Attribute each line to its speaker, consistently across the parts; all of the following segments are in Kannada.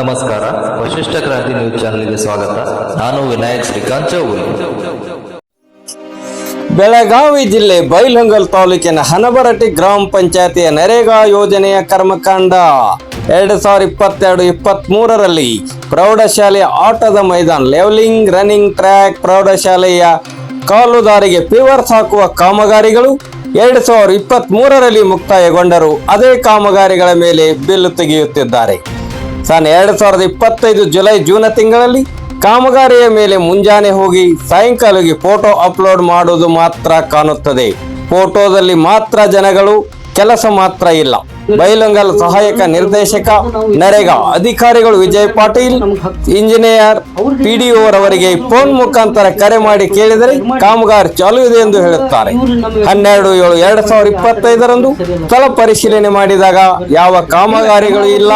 Speaker 1: ನಮಸ್ಕಾರ. ವಶಿಷ್ಠ ಕ್ರಾಂತಿ ನ್ಯೂಸ್ ಚಾನೆಲ್ಗೆ ಸ್ವಾಗತ. ನಾನು ವಿನಾಯಕ್ ಶ್ರೀಕಾಂತ್ ಚೌಗುಲಿ
Speaker 2: ಬೆಳಗಾವಿ ಜಿಲ್ಲೆ ಬೈಲಹೊಂಗಲ್ ತಾಲೂಕಿನ ಹನಬರಟಿ ಗ್ರಾಮ ಪಂಚಾಯತಿಯ ನರೇಗಾ ಯೋಜನೆಯ ಕರ್ಮಕಾಂಡ. ಎರಡು ಸಾವಿರದ ಇಪ್ಪತ್ತೆರಡು ಇಪ್ಪತ್ತ್ ಮೂರರಲ್ಲಿ ಪ್ರೌಢಶಾಲೆಯ ಆಟದ ಮೈದಾನ, ಲೆವೆಲಿಂಗ್, ರನ್ನಿಂಗ್, ಟ್ರ್ಯಾಕ್ ಪ್ರೌಢಶಾಲೆಯ ಕಾಲುದಾರಿಗೆ ಪಿವರ್ಸ್ ಹಾಕುವ ಕಾಮಗಾರಿಗಳು ಎರಡು ಸಾವಿರದ ಇಪ್ಪತ್ತ್ ಮೂರರಲ್ಲಿ ಮುಕ್ತಾಯಗೊಂಡರು. ಅದೇ ಕಾಮಗಾರಿಗಳ ಮೇಲೆ ಬಿಲ್ಲು ತೆಗೆಯುತ್ತಿದ್ದಾರೆ. ಸನ್ ಎರಡು ಸಾವಿರದ ಇಪ್ಪತ್ತೈದು ಜುಲೈ ಜೂನ್ ತಿಂಗಳಲ್ಲಿ ಕಾಮಗಾರಿಯ ಮೇಲೆ ಮುಂಜಾನೆ ಹೋಗಿ ಸಾಯಂಕಾಲಕ್ಕೆ ಫೋಟೋ ಅಪ್ಲೋಡ್ ಮಾಡುವುದು ಮಾತ್ರ ಕಾಣುತ್ತದೆ. ಫೋಟೋದಲ್ಲಿ ಮಾತ್ರ ಜನಗಳು, ಕೆಲಸ ಮಾತ್ರ ಇಲ್ಲ. ಬೈಲಂಗಲ್ ಸಹಾಯಕ ನಿರ್ದೇಶಕ ನರೇಗಾ. ಅಧಿಕಾರಿಗಳು ವಿಜಯ್ ಪಾಟೀಲ್, ಇಂಜಿನಿಯರ್ ಪಿಡಿಒ ರವರಿಗೆ ಫೋನ್ ಮುಖಾಂತರ ಕರೆ ಮಾಡಿ ಕೇಳಿದರೆ ಕಾಮಗಾರಿ ಚಾಲು ಇದೆ ಎಂದು ಹೇಳುತ್ತಾರೆ. ಹನ್ನೆರಡು ಏಳು ಎರಡ್ ಸಾವಿರದ ಇಪ್ಪತ್ತೈದರಂದು ಸ್ಥಳ ಪರಿಶೀಲನೆ ಮಾಡಿದಾಗ ಯಾವ ಕಾಮಗಾರಿಗಳು ಇಲ್ಲ.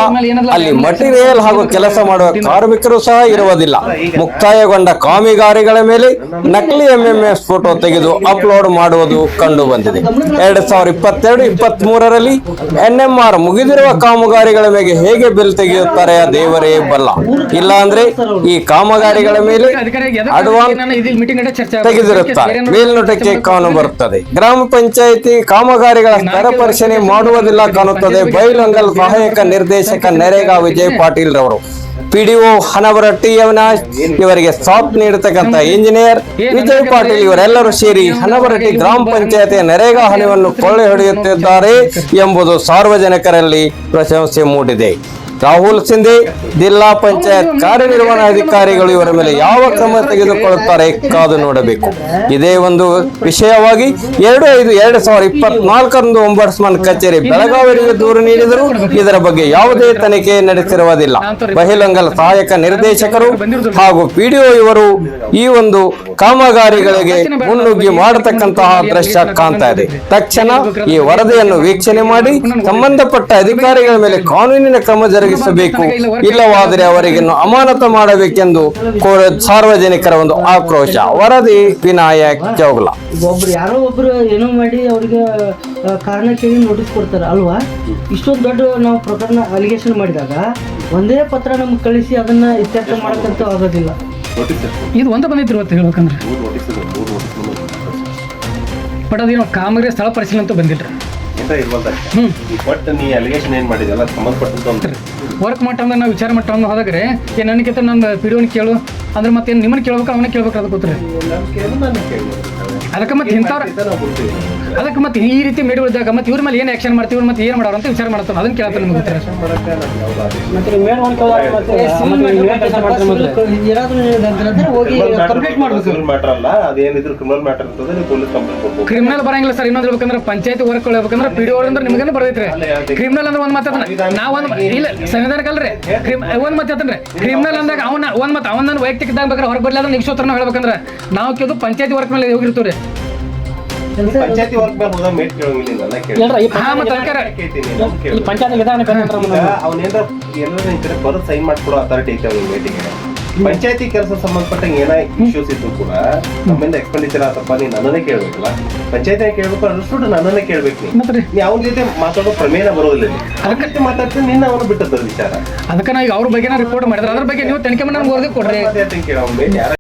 Speaker 2: ಅಲ್ಲಿ ಮಟೀರಿಯಲ್ ಹಾಗೂ ಕೆಲಸ ಮಾಡುವ ಕಾರ್ಮಿಕರು ಸಹ ಇರುವುದಿಲ್ಲ. ಮುಕ್ತಾಯಗೊಂಡ ಕಾಮಗಾರಿಗಳ ಮೇಲೆ ನಕಲಿ ಎಂಎಂಎಸ್ ಫೋಟೋ ತೆಗೆದು ಅಪ್ಲೋಡ್ ಮಾಡುವುದು ಕಂಡು ಬಂದಿದೆ ಎರಡ್ ಸಾವಿರದ ಇಪ್ಪತ್ತೆರಡು ಇಪ್ಪತ್ತ್ ಮೂರರಲ್ಲಿ ಎನ್ಎಂಆರ್ ಮುಗಿದಿರುವ ಕಾಮಗಾರಿಗಳ ಮೇಲೆ ಹೇಗೆ ಬಿಲ್ ತೆಗೆಯುತ್ತಾರೆ ಆ ದೇವರೇ ಬಲ್ಲ. ಇಲ್ಲ ಅಂದ್ರೆ ಈ ಕಾಮಗಾರಿಗಳ ಮೇಲೆ ತೆಗೆದಿರುತ್ತಾರೆ. ಮೇಲ್ನೋಟಕ್ಕೆ ಕಾಣು ಬರುತ್ತದೆ. ಗ್ರಾಮ ಪಂಚಾಯಿತಿ ಕಾಮಗಾರಿಗಳ ಸ್ಥಳ ಪರಿಶೀಲನೆ ಮಾಡುವುದಿಲ್ಲ ಕಾಣುತ್ತದೆ. ಬೈಲಂಗಲ್ ಸಹಾಯಕ ನಿರ್ದೇಶಕ ನರೇಗಾ ವಿಜಯ್ ಪಾಟೀಲ್ ರವರು ಪಿಡಿಒ ಹನವರಟ್ಟಿ ಅವಿನಾಶ್ ಇವರಿಗೆ ಸಾಥ್ ನೀಡತಕ್ಕಂತ ಇಂಜಿನಿಯರ್ ವಿಜಯ್ ಪಾಟೀಲ್ ಇವರೆಲ್ಲರೂ ಸೇರಿ ಹನವರಟ್ಟಿ ಗ್ರಾಮ ಪಂಚಾಯತಿಯ ನರೇಗಾ ಹಣವನ್ನು ಕೊಳ್ಳೆ ಹೊಡೆಯುತ್ತಿದ್ದಾರೆ ಎಂಬುದು ಸಾರ್ವಜನಿಕರಲ್ಲಿ ಪ್ರಶಂಸೆ ಮೂಡಿದೆ. ರಾಹುಲ್ ಸಿಂಧೆ ಜಿಲ್ಲಾ ಪಂಚಾಯತ್ ಕಾರ್ಯನಿರ್ವಹಣಾಧಿಕಾರಿಗಳು ಇವರ ಮೇಲೆ ಯಾವ ಕ್ರಮ ತೆಗೆದುಕೊಳ್ಳುತ್ತಾರೆ ಕಾದು ನೋಡಬೇಕು. ಇದೇ ಒಂದು ವಿಷಯವಾಗಿ ಎರಡು ಐದು ಎರಡು ಸಾವಿರದ ಇಪ್ಪತ್ನಾಲ್ಕರಂದು ಒಂಬರ್ಸ್ಮನ್ ಕಚೇರಿ ಬೆಳಗಾವಿಗೆ ದೂರು ನೀಡಿದರು ಇದರ ಬಗ್ಗೆ ಯಾವುದೇ ತನಿಖೆ ನಡೆಸಿರುವುದಿಲ್ಲ. ಬಹಿಲಂಗಲ ಸಹಾಯಕ ನಿರ್ದೇಶಕರು ಹಾಗೂ ಪಿಡಿಒ ಇವರು ಈ ಒಂದು ಕಾಮಗಾರಿಗಳಿಗೆ ಮುನ್ನುಗ್ಗಿ ಮಾಡತಕ್ಕಂತಹ ದೃಶ್ಯ ಕಾಣ್ತಾ ಇದೆ. ತಕ್ಷಣ ಈ ವರದಿಯನ್ನು ವೀಕ್ಷಣೆ ಮಾಡಿ ಸಂಬಂಧಪಟ್ಟ ಅಧಿಕಾರಿಗಳ ಮೇಲೆ ಕಾನೂನಿನ ಕ್ರಮ ಜರುಗಿಸಬೇಕು ಇಲ್ಲವಾದರೆ ಅವರಿಗೆ ಅಮಾನತು ಮಾಡಬೇಕೆಂದು ಕೋರ ಸಾರ್ವಜನಿಕರ ಒಂದು ಆಕ್ರೋಶ. ವರದಿ ವಿನಾಯಕ್ ಚೌಗ್ಲಾ.
Speaker 3: ಒಬ್ರು ಯಾರೋ ಒಬ್ರು ಏನೋ ಮಾಡಿ ಅವ್ರಿಗೆ ಕಾರಣ ಕೇಳಿ ನೋಟಿಸ್ ಕೊಡ್ತಾರೆ. ಅಲ್ವಾ? ಇಷ್ಟೊಂದು ದೊಡ್ಡ ನಾವು ಪ್ರಕರಣ ಅಲಿಗೇಷನ್ ಮಾಡಿದಾಗ ಒಂದೇ ಪತ್ರ ನಮ್ಗೆ ಕಳಿಸಿ ಅದನ್ನ ಇತ್ಯರ್ಥ ಮಾಡಕ್ಕಂತೂ ಆಗೋದಿಲ್ಲ.
Speaker 4: ಇದು ಒಂದು ಬಂದೈತಿ ಇವತ್ತು ಹೇಳ್ಬೇಕಂದ್ರೆ. ಬಟ್ ಅದೇನೋ ಕಾಮಗಾರಿ ಸ್ಥಳ ಪರಿಶೀಲನೆ ಅಂತ ಬಂದಿಲ್ಲ.
Speaker 5: ಇರ್ವಲ್ದ ಈ ಒಟ್ಟು ನೀ ಅಲಿಗೇಷನ್ ಏನ್ ಮಾಡಿದೆಲ್ಲ ಸಂಬಂಧಪಟ್ಟಂತ
Speaker 4: ವರ್ಕ್ ಮಟ್ಟ ಅಂದ್ರೆ ನಾವು ವಿಚಾರ ಮಟ್ಟ ಅಂದ್ರೆ ಹೋದಾಗ್ರೆ ಏನು ನನಗಿಂತ ನನ್ನ ಪಿಡಿಯೋನ್ ಕೇಳು. ಅಂದ್ರೆ ಮತ್ತೆ ನಿಮ್ಮನ್ನ ಕೇಳ್ಬೇಕು ಅವನ ಕೇಳ್ಬೇಕು ಅದಕ್ಕೆ ಗೊತ್ತಿಲ್ಲ. ಅದಕ್ಕೆ ಮತ್ತೆ ಇಂಥವ್ರ ಅದಕ್ಕೆ ಮತ್ತೆ ಈ ರೀತಿ ಮೇಡಿದಾಗ ಮತ್ತೆ ಇವ್ರ ಮೇಲೆ ಏನು ಆಕ್ಷನ್ ಮಾಡ್ತೀವಿ ಇವ್ರು ಮತ್ತೆ ಏನು ಮಾಡೋರು ಅಂತ ವಿಚಾರ ಮಾಡ್ತಾರೆ. ಅದನ್ನ ಕೇಳ್ತಾರೆ ನಿಮ್ಗೆ ಗೊತ್ತಿಲ್ಲ.
Speaker 3: ಏನಾದ್ರೂ ಅಂದ್ರೆ ಹೋಗಿ ಕಂಪ್ಲೀಟ್ ಮಾಡ್ಬೇಕು.
Speaker 5: ಕ್ರಿಮಿನಲ್ ಮ್ಯಾಟರ್ ಅಲ್ಲ ಅದೇನಿದ್ರು ಕ್ರಿಮಿನಲ್ ಮ್ಯಾಟರ್ ಅಂತಂದ್ರೆ ನೀವು ಪೊಲೀಸ್ ಕಂಪ್ಲೇಂಟ್ ಕೊಡ್ಬೇಕು
Speaker 4: ಕ್ರಿಮಿನಲ್ ಬರಂಗಿಲ್ಲ ಸರ್ ಇನ್ನೊಂದು ಹೇಳ್ಬೇಕಂದ್ರೆ ಪಂಚಾಯತ್ ವರ್ಕ್ ಹೇಳ್ಬೇಕಂದ್ರೆ ಪಿ ಡಿ ಅಂದ್ರೆ ನಿಮ್ಗೆ ಬರ್ತೈತ್ರಿ ಕ್ರಿಮಿನಲ್ ಅಂದ್ರೆ ಒಂದ್ ಮಾತಾಡ ನಾವು ಒಂದು ಇಲ್ಲ ಸಂವಿಧಾನಕ್ಕಲ್ರಿ ಒಂದ್ ಮತ್ತೆ ಹೇಳ್ತಾನೆ ಕ್ರಿಮಿನಲ್ ಅಂದಾಗ ಅವನ ಒಂದ್ ಮತ್ತೆ ಅವನ ವೈಯಕ್ತಿಕ ಇದ್ದಾಗ ಬೇಕಾದ್ರೆ ಹೊರಗೆ ಬರ್ಲಾದ್ರೆ ನಿಗ್ಸೋತ್ರ ನಾವು ಹೇಳ್ಬೇಕಂದ್ರೆ ನಾವು ಕೇಳಿದ್ರು ಪಂಚಾಯತಿ ವರ್ಕ್ ಮೇಲೆ ಹೋಗಿರ್ತೀವಿ ರೀ
Speaker 5: ಪಂಚಾಯತಿ ವರ್ಕ್ ಮೇಲೆ ಮೇಟ್ ಕೇಳಂಗಿಲ್ಲ ನನ್ನ ಕೇಳಿ
Speaker 4: ಹಾ ಮತ್ತೆ ಅದಕ್ಕಾರ
Speaker 5: ಕೇಳ್ತೀನಿ ನಾನು ಕೇಳಿ. ಈಗ ಅವನೇನ್ರ ಎಲ್ಲರ ಈ ಕಡೆ ಬರೋದು ಸೈನ್ ಮಾಡ್ಕೊಡೋ ಅಥಾರಿಟಿ ಐತೆ ಅವ್ನಿಗೆ ಮೇಟಿಗೆ ಪಂಚಾಯತಿ ಕೆಲಸ ಸಂಬಂಧಪಟ್ಟಂಗೆ ಏನ ಇಶ್ಯೂಸ್ ಇದ್ರು ಕೂಡ ನಮ್ಮಿಂದ ಎಕ್ಸ್ಪೆಂಡಿಚರ್ ಆತಪ್ಪ ನೀ ನನ್ನನ್ನೇ ಕೇಳ್ಬೇಕಲ್ಲ. ಪಂಚಾಯತಿ ಕೇಳ್ಬೇಕು ಅನ್ಸ್ಬಿಟ್ಟು ನನ್ನನ್ನೇ ಕೇಳ್ಬೇಕು ನೀ
Speaker 4: ಮತ್ತೆ
Speaker 5: ನೀ ಅವನ ಜೊತೆ ಮಾತಾಡೋ ಪ್ರಮೇಯ ಬರೋದಿಲ್ಲ ಅದಕ್ಕೆ ಮಾತಾಡ್ತೀನಿ ನಿನ್ನ ಅವನು ಬಿಟ್ಟದ ವಿಚಾರ.
Speaker 4: ಅದಕ್ಕೆ ನಾವು ಈಗ ಅವ್ರ ಬಗ್ಗೆ ರಿಪೋರ್ಟ್ ಮಾಡಿದ್ರೆ ಅದ್ರ ಬಗ್ಗೆ ನೀವು ತನಿಖೆ ಮಾಡಿ ನಮ್ಗೆ ವರದಿ ಕೊಡ್ರಿ.
Speaker 5: ಅಂತ ಅದನ್ನ ಕೇಳು, ಮೇಲೆ ಯಾರ